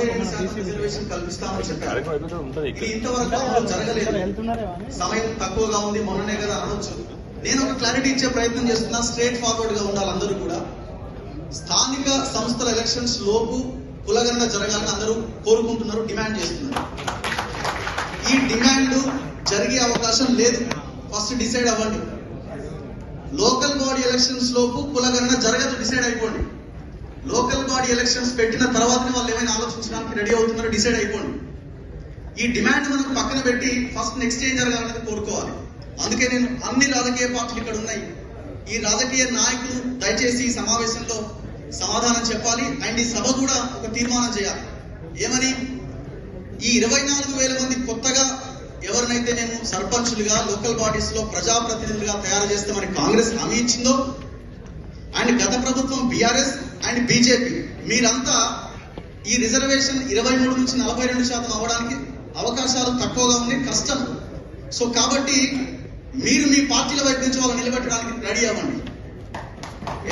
నలభై రెండు శాతం రిజర్వేషన్ కల్పిస్తామని చెప్పారు. ఇది ఇంతవరకు అమలు జరగలేదు. సమయం తక్కువగా ఉంది మొన్ననే కదా అనొచ్చు. నేను ఒక క్లారిటీ ఇచ్చే ప్రయత్నం చేస్తున్నా స్ట్రేట్ ఫార్వర్డ్గా ఉండాలి అందరూ కూడా. స్థానిక సంస్థల ఎలక్షన్స్ లోపు కులగణన జరగాలని అందరూ కోరుకుంటున్నారు డిమాండ్ చేస్తున్నారు. ఈ డిమాండ్ జరిగే అవకాశం లేదు. ఫస్ట్ డిసైడ్ అవ్వండి. లోకల్ బాడీ ఎలక్షన్స్ లోపు కులగణన జరగదు డిసైడ్ అయిపోండి. లోకల్ బాడీ ఎలక్షన్స్ పెట్టిన తర్వాతనే వాళ్ళు ఏమైనా ఆలోచించడానికి రెడీ అవుతున్నారో డిసైడ్ అయిపోండి. ఈ డిమాండ్ మనకు పక్కన పెట్టి ఫస్ట్ నెక్స్ట్ ఏం జరగాలనేది కోరుకోవాలి. అందుకే నేను అన్ని రాజకీయ పార్టీలు ఇక్కడ ఉన్నాయి. ఈ రాజకీయ నాయకులు దయచేసి ఈ సమావేశంలో సమాధానం చెప్పాలి. అండ్ ఈ సభ కూడా ఒక తీర్మానం చేయాలి. ఏమని? ఈ ఇరవై నాలుగు వేల మంది కొత్తగా ఎవరినైతే మేము సర్పంచులుగా లోకల్ బాడీస్లో ప్రజాప్రతినిధులుగా తయారు చేస్తామని కాంగ్రెస్ హామీ ఇచ్చిందో అండ్ గత ప్రభుత్వం బీఆర్ఎస్ అండ్ బీజేపీ మీరంతా ఈ రిజర్వేషన్ ఇరవై మూడు నుంచి నలభై రెండు శాతం అవ్వడానికి అవకాశాలు తక్కువగా ఉన్నాయి కష్టం. సో కాబట్టి మీరు మీ పార్టీల వైపు నుంచి వాళ్ళు నిలబెట్టడానికి రెడీ అవ్వండి.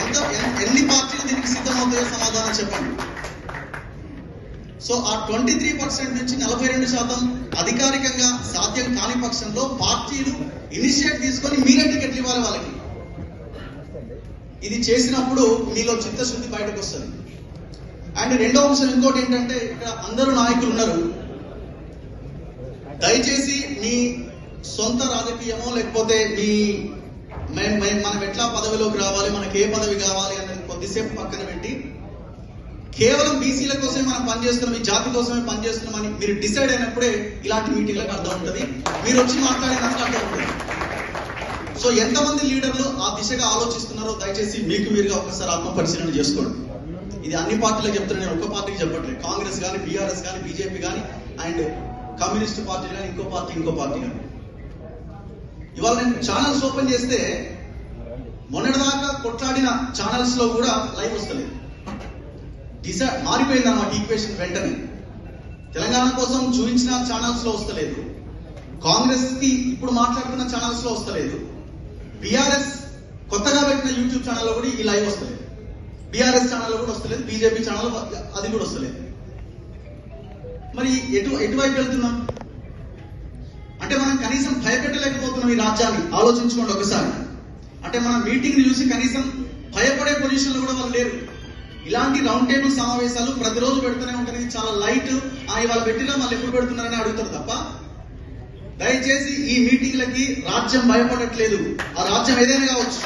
ఎంత ఎన్ని పార్టీలు దీనికి సిద్ధమవుతాయో సమాధానం చెప్పండి. సో ఆ ట్వంటీ త్రీ పర్సెంట్ నుంచి నలభై రెండు శాతం అధికారికంగా సాధ్యం కాని పక్షంలో పార్టీలు ఇనిషియేట్ తీసుకొని మీరే టికెట్లు ఇవ్వాలి వాళ్ళకి. ఇది చేసినప్పుడు మీలో చిత్తశుద్ధి బయటకు వస్తుంది. అండ్ రెండో అంశం ఇంకోటి ఏంటంటే ఇక్కడ అందరూ నాయకులు ఉన్నారు. దయచేసి మీ సొంత రాజకీయమో లేకపోతే మీ మనం ఎట్లా పదవిలోకి రావాలి మనకి ఏ పదవి కావాలి అనేది కొద్దిసేపు పక్కన పెట్టి కేవలం బీసీల కోసమే మనం పనిచేస్తున్నాం ఈ జాతి కోసమే పనిచేస్తున్నామని మీరు డిసైడ్ అయినప్పుడే ఇలాంటి మీటింగ్లకు అర్థం ఉంటుంది. మీరు వచ్చి మాట్లాడినందుకు సో ఎంతమంది లీడర్లు ఆ దిశగా ఆలోచిస్తున్నారో దయచేసి మీకు మీరుగా ఒకసారి ఆత్మ పరిశీలన చేసుకోండి. ఇది అన్ని పార్టీలకు చెప్తున్నా నేను ఒక పార్టీకి చెప్పట్లేదు. కాంగ్రెస్ కానీ బీఆర్ఎస్ కానీ బీజేపీ కానీ అండ్ కమ్యూనిస్ట్ పార్టీ కానీ ఇంకో పార్టీ ఇంకో పార్టీ కానీ ఇవాళ నేను ఛానల్స్ ఓపెన్ చేస్తే మొన్నటిదాకా కొట్లాడిన ఛానల్స్లో కూడా లైవ్ వస్తలేదు. డిసైడ్ మారిపోయింది అన్నమాట ఈక్వేషన్ వెంటనే. తెలంగాణ కోసం చూపించిన ఛానల్స్లో వస్తలేదు. కాంగ్రెస్కి ఇప్పుడు మాట్లాడుతున్న ఛానల్స్లో వస్తలేదు. బీఆర్ఎస్ కొత్తగా పెట్టిన యూట్యూబ్ ఛానల్లో కూడా ఈ లైవ్ వస్తలేదు బీఆర్ఎస్ ఛానల్లో కూడా వస్తలేదు బీజేపీ ఛానల్ అది కూడా వస్తలేదు. మరి ఎటు ఎటువైపు వెళ్తున్నాం? అంటే మనం కనీసం భయపెట్టలేకపోతున్నాం ఈ రాజ్యాన్ని. ఆలోచించుకోండి ఒకసారి. అంటే మన మీటింగ్ చూసి కనీసం భయపడే పొజిషన్లో కూడా వాళ్ళు లేరు. ఇలాంటి రౌండ్ టేబుల్ సమావేశాలు ప్రతిరోజు పెడుతూనే ఉంటారు చాలా లైట్ ఆ ఇవాళ పెట్టినా మళ్ళీ ఎప్పుడు పెడుతున్నారని అడుగుతారు తప్ప దయచేసి ఈ మీటింగ్లకి రాజ్యం భయపడట్లేదు. ఆ రాజ్యం ఏదైనా కావచ్చు.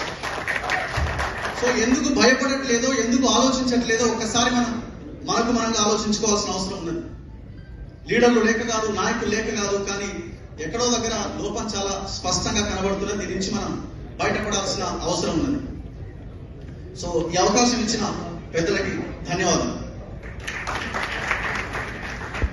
సో ఎందుకు భయపడట్లేదో ఎందుకు ఆలోచించట్లేదో ఒక్కసారి మనం మనకు మనంగా ఆలోచించుకోవాల్సిన అవసరం ఉన్నది. లీడర్లు లేక కాదు నాయకులు లేక కాదు కానీ ఎక్కడో దగ్గర లోపం చాలా స్పష్టంగా కనబడుతున్నది. దీని నుంచి మనం బయటపడాల్సిన అవసరం ఉన్నది. సో ఈ అవకాశం ఇచ్చిన పెద్దలకి ధన్యవాదాలు.